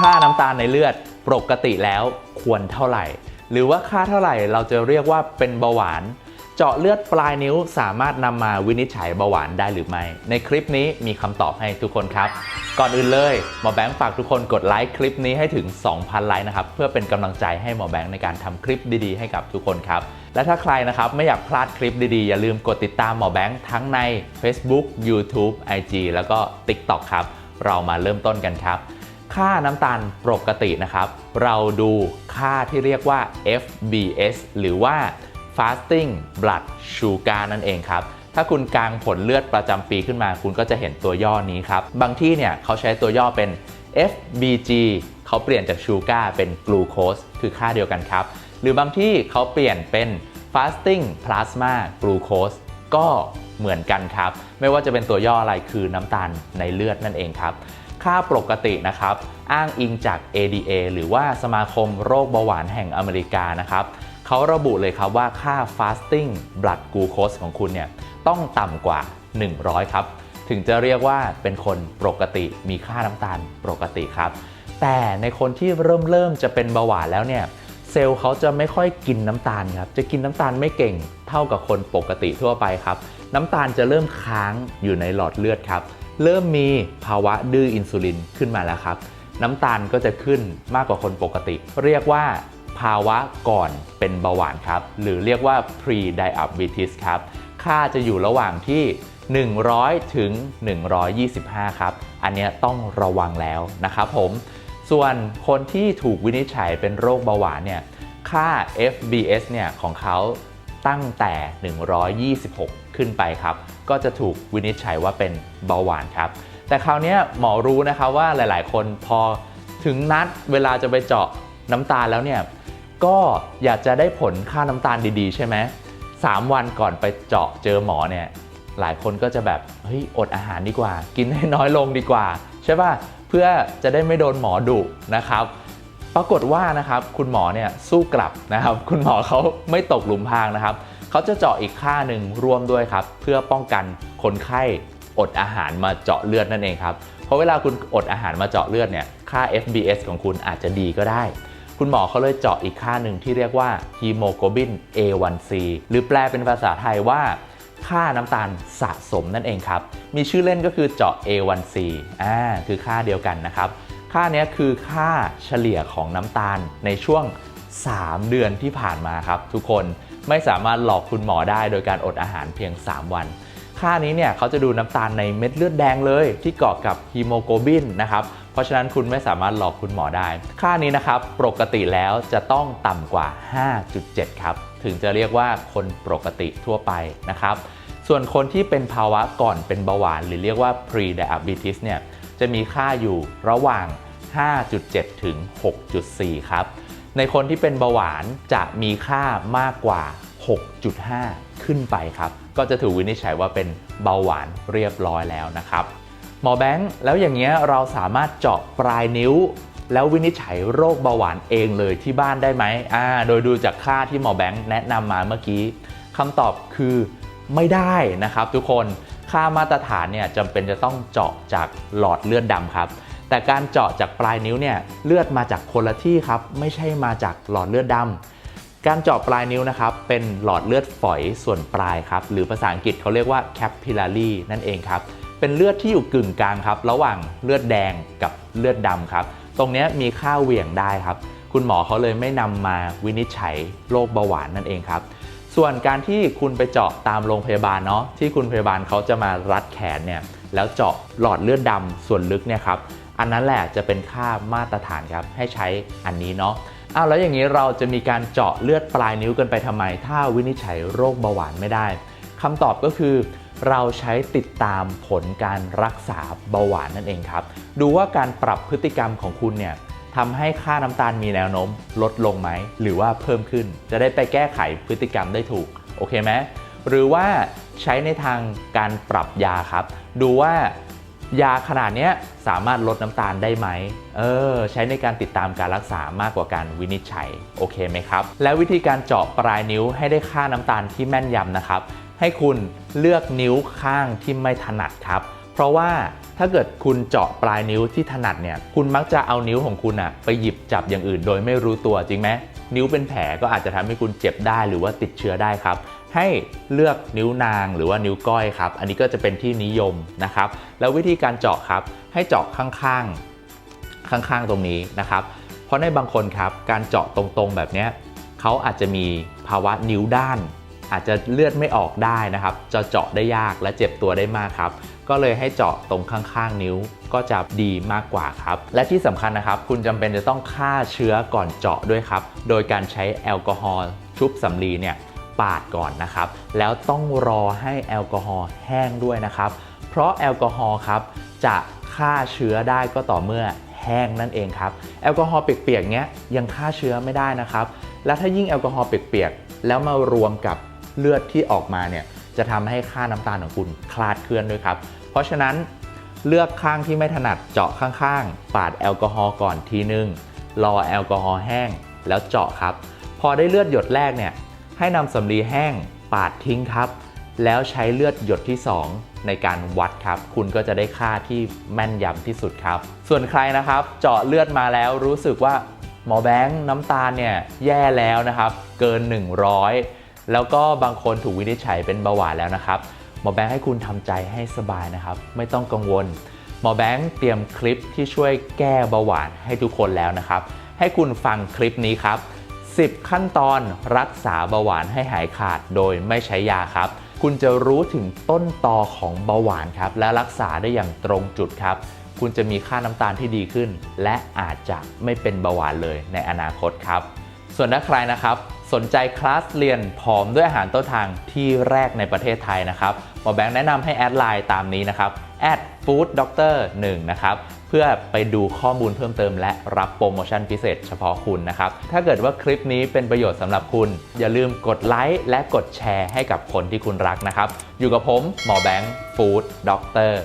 ค่าน้ำตาลในเลือดปกติแล้วควรเท่าไหร่ หรือว่าค่าเท่าไหร่เราจะเรียกว่าเป็นเบาหวาน เจาะเลือดปลายนิ้วสามารถนำมาวินิจฉัยเบาหวานได้หรือไม่ ในคลิปนี้มีคำตอบให้ทุกคนครับ ก่อนอื่นเลยหมอแบงค์ฝากทุกคนกดไลค์คลิปนี้ให้ถึง 2,000 ไลค์นะครับเพื่อเป็นกำลังใจให้หมอแบงค์ในการทำคลิปดีๆ ให้กับทุกคนครับและถ้าใครนะครับไม่อยากพลาดคลิปดีๆ อย่าลืมกดติดตามหมอแบงค์ทั้งใน Facebook YouTube IG แล้วก็ TikTok ครับ เรามาเริ่มต้นกันครับ ค่าน้ำตาลปกตินะครับ เราดูค่าที่เรียกว่า FBS หรือว่า fasting blood sugar นั่นเองครับ ถ้าคุณกางผลเลือดประจำปีขึ้นมา คุณก็จะเห็นตัวย่อนี้ครับ บางที่เนี่ยเขาใช้ตัวย่อเป็น FBG เขาเปลี่ยนจากชูการ์เป็นกลูโคสคือค่าเดียวกันครับ หรือบางที่เขาเปลี่ยนเป็น fasting plasma glucose ก็เหมือนกันครับ ไม่ว่าจะเป็นตัวย่ออะไรคือน้ำตาลในเลือดนั่นเองครับ ค่าปกตินะครับ อ้างอิงจาก ADA หรือว่าสมาคมโรคเบาหวานแห่งอเมริกานะครับเขาระบุเลยครับว่าค่า fasting blood glucose ของคุณเนี่ยต้องต่ำกว่า 100 ครับ ถึงจะเรียกว่าเป็นคนปกติมีค่าน้ำตาลปกติครับ แต่ในคนที่เริ่มเริ่มจะเป็นเบาหวานแล้วเนี่ยเซลล์เขาจะไม่ค่อยกินน้ำตาลครับ จะกินน้ำตาลไม่เก่งเท่ากับคนปกติทั่วไปครับ น้ำตาลจะเริ่มค้างอยู่ในหลอดเลือดครับ เริ่มมีภาวะดื้ออินซูลินขึ้นมาแล้วครับ น้ำตาลก็จะขึ้นมากกว่าคนปกติ เรียกว่าภาวะก่อนเป็นเบาหวานครับ หรือเรียกว่า pre diabetes ครับ ค่าจะอยู่ระหว่างที่ 100 ถึง 125 ครับ อันนี้ต้องระวังแล้วนะครับผม ส่วนคนที่ถูกวินิจฉัยเป็นโรคเบาหวานเนี่ย ค่า FBS เนี่ยของเขา ตั้งแต่ 126 ขึ้นไปครับ ก็จะถูกวินิจฉัยว่าเป็นเบาหวานครับ แต่คราวนี้หมอรู้นะครับว่าหลายๆ คนพอถึงนัดเวลาจะไปเจาะน้ำตาลแล้วเนี่ยก็อยากจะได้ผลค่าน้ำตาลดีๆ ใช่ไหมสามวันก่อนไปเจาะเจอหมอเนี่ยหลายคนก็จะแบบเฮ้ยอดอาหารดีกว่า กินให้น้อยลงดีกว่า ใช่ป่ะเพื่อจะได้ไม่โดนหมอดุนะครับ ปรากฏว่านะครับคุณหมอเนี่ยสู้กลับนะครับ คุณหมอเขาไม่ตกหลุมพรางนะครับเขาจะเจาะอีกค่าหนึ่งร่วมด้วยครับ เพื่อป้องกันคนไข้อดอาหารมาเจาะเลือดนั่นเองครับเพราะเวลาคุณอดอาหารมาเจาะเลือดเนี่ยค่า FBS ของคุณอาจจะดีก็ได้ คุณหมอเขาเลยเจาะอีกค่าหนึ่งที่เรียกว่าฮีโมโกลบิน A1C หรือแปลเป็นภาษาไทยว่าค่าน้ำตาลสะสมนั่นเองครับ มีชื่อเล่นก็คือเจาะ A1C อ่า คือค่าเดียวกันนะครับ ค่าเนี้ยคือค่าเฉลี่ยของน้ำตาลในช่วง 3 เดือนที่ผ่านมาครับทุกคนไม่สามารถหลอกคุณหมอได้โดยการอดอาหารเพียง 3 วัน ค่านี้เนี่ยเขาจะดูน้ำตาลในเม็ดเลือดแดงเลย ที่เกาะกับฮีโมโกลบินนะครับเพราะฉะนั้นคุณไม่สามารถหลอกคุณหมอได้ ค่านี้นะครับปกติแล้วจะต้องต่ำกว่า 5.7 ครับ ถึงจะเรียกว่าคนปกติทั่วไปนะครับ ส่วนคนที่เป็นภาวะก่อนเป็นเบาหวาน หรือเรียกว่า pre diabetes เนี่ย จะมีค่าอยู่ระหว่าง 5.7 ถึง 6.4 ครับ ในคนที่เป็นเบาหวานจะมีค่ามากกว่า 6.5 ขึ้นไปครับ ก็จะถูกวินิจฉัยว่าเป็นเบาหวานเรียบร้อยแล้วนะครับ หมอแบงค์ แล้วอย่างเงี้ยเราสามารถเจาะปลายนิ้ว แล้ววินิจฉัยโรคเบาหวานเองเลยที่บ้านได้ไหมอ่า โดยดูจากค่าที่หมอแบงค์แนะนำมาเมื่อกี้คำตอบคือไม่ได้นะครับทุกคน ค่ามาตรฐานเนี่ยจำเป็นจะต้องเจาะจากหลอดเลือดดำครับ แต่การเจาะจากปลายนิ้วเนี่ยเลือดมาจากคนละที่ครับไม่ใช่มาจากหลอดเลือดดำการเจาะปลายนิ้วนะครับเป็นหลอดเลือดฝอยส่วนปลายครับหรือภาษาอังกฤษเขาเรียกว่า capillary นั่นเองครับเป็นเลือดที่อยู่กึ่งกลางครับระหว่างเลือดแดงกับเลือดดำครับตรงนี้มีค่าเหวี่ยงได้ครับ คุณหมอเขาเลยไม่นำมาวินิจฉัยโรคเบาหวานนั่นเองครับ ส่วนการที่คุณไปเจาะตามโรงพยาบาลเนาะที่คุณพยาบาลเขาจะมารัดแขนเนี่ยแล้วเจาะหลอดเลือดดำส่วนลึกเนี่ยครับอันนั้นแหละจะเป็นค่ามาตรฐานครับให้ใช้อันนี้เนาะอ้าวแล้วอย่างนี้เราจะมีการเจาะเลือดปลายนิ้วกันไปทำไม ถ้าวินิจฉัยโรคเบาหวานไม่ได้คำตอบก็คือเราใช้ติดตามผลการรักษาเบาหวานนั่นเองครับ ดูว่าการปรับพฤติกรรมของคุณเนี่ย ทำให้ค่าน้ำตาลมีแนวโน้มลดลงไหม หรือว่าเพิ่มขึ้น จะได้ไปแก้ไขพฤติกรรมได้ถูก โอเคไหมหรือว่าใช้ในทางการปรับยาครับ ดูว่ายาขนาดนี้สามารถลดน้ำตาลได้ไหม เออ ใช้ในการติดตามการรักษามากกว่าการวินิจฉัย โอเคไหมครับ และวิธีการเจาะปลายนิ้วให้ได้ค่าน้ำตาลที่แม่นยำนะครับ ให้คุณเลือกนิ้วข้างที่ไม่ถนัดครับ เพราะว่าถ้าเกิดคุณเจาะปลายนิ้วที่ถนัดเนี่ย คุณมักจะเอานิ้วของคุณอะไปหยิบจับอย่างอื่น โดยไม่รู้ตัวจริงไหมนิ้วเป็นแผลก็อาจจะทำให้คุณเจ็บได้หรือว่าติดเชื้อได้ครับ ให้เลือกนิ้วนางหรือว่านิ้วก้อยครับ อันนี้ก็จะเป็นที่นิยมนะครับ แล้ววิธีการเจาะครับให้เจาะข้างๆข้างๆตรงนี้นะครับ เพราะในบางคนครับการเจาะตรงๆแบบเนี้ยเขาอาจจะมีภาวะนิ้วด้าน อาจจะเลือดไม่ออกได้นะครับจะเจาะได้ยากและเจ็บตัวได้มากครับ ก็เลยให้เจาะตรงข้างๆ นิ้วก็จะดีมากกว่าครับ และที่สำคัญนะครับ คุณจำเป็นจะต้องฆ่าเชื้อก่อนเจาะด้วยครับ โดยการใช้แอลกอฮอล์ชุบสำลีเนี่ยปาดก่อนนะครับ แล้วต้องรอให้แอลกอฮอล์แห้งด้วยนะครับ เพราะแอลกอฮอล์ครับจะฆ่าเชื้อได้ก็ต่อเมื่อแห้งนั่นเองครับแอลกอฮอล์เปียกๆเนี้ยยังฆ่าเชื้อไม่ได้นะครับ และถ้ายิ่งแอลกอฮอล์เปียกๆแล้วมารวมกับเลือดที่ออกมาเนี่ยจะทำให้ค่าน้ำตาลของคุณคลาดเคลื่อนด้วยครับ เพราะฉะนั้นเลือกข้างที่ไม่ถนัดเจาะข้างๆ ปาดแอลกอฮอล์ก่อนทีนึง รอแอลกอฮอล์แห้ง แล้วเจาะครับ พอได้เลือดหยดแรกเนี่ย ให้นำสำลีแห้ง ปาดทิ้งครับ แล้วใช้เลือดหยดที่ 2 ในการวัดครับ คุณก็จะได้ค่าที่แม่นยำที่สุดครับ ส่วนใครนะครับ เจาะเลือดมาแล้วรู้สึกว่าหมอแบงค์น้ำตาลเนี่ยแย่แล้วนะครับ เกิน 100 แล้วก็บางคนถูกวินิจฉัยเป็นเบาหวานแล้วนะครับ หมอแบงค์ให้คุณทำใจให้สบายนะครับ ไม่ต้องกังวล หมอแบงค์เตรียมคลิปที่ช่วยแก้เบาหวานให้ทุกคนแล้วนะครับ ให้คุณฟังคลิปนี้ครับ 10 ขั้นตอนรักษาเบาหวานให้หายขาดโดยไม่ใช้ยาครับ คุณจะรู้ถึงต้นตอของเบาหวานครับ และรักษาได้อย่างตรงจุดครับ คุณจะมีค่าน้ำตาลที่ดีขึ้น และอาจจะไม่เป็นเบาหวานเลยในอนาคตครับ ส่วนถ้าใครนะครับ สนใจคลาสเรียนผอมด้วยอาหารต้นทางที่แรกในประเทศไทยนะครับหมอแบงค์แนะนำให้แอดไลน์ตามนี้นะครับแอดฟู้ดด็อกเตอร์1นะครับเพื่อไปดูข้อมูลเพิ่มเติมและรับโปรโมชั่นพิเศษเฉพาะคุณนะครับ ถ้าเกิดว่าคลิปนี้เป็นประโยชน์สำหรับคุณ อย่าลืมกดไลค์และกดแชร์ให้กับคนที่คุณรักนะครับ อยู่กับผม หมอแบงค์ฟู้ดด็อกเตอร์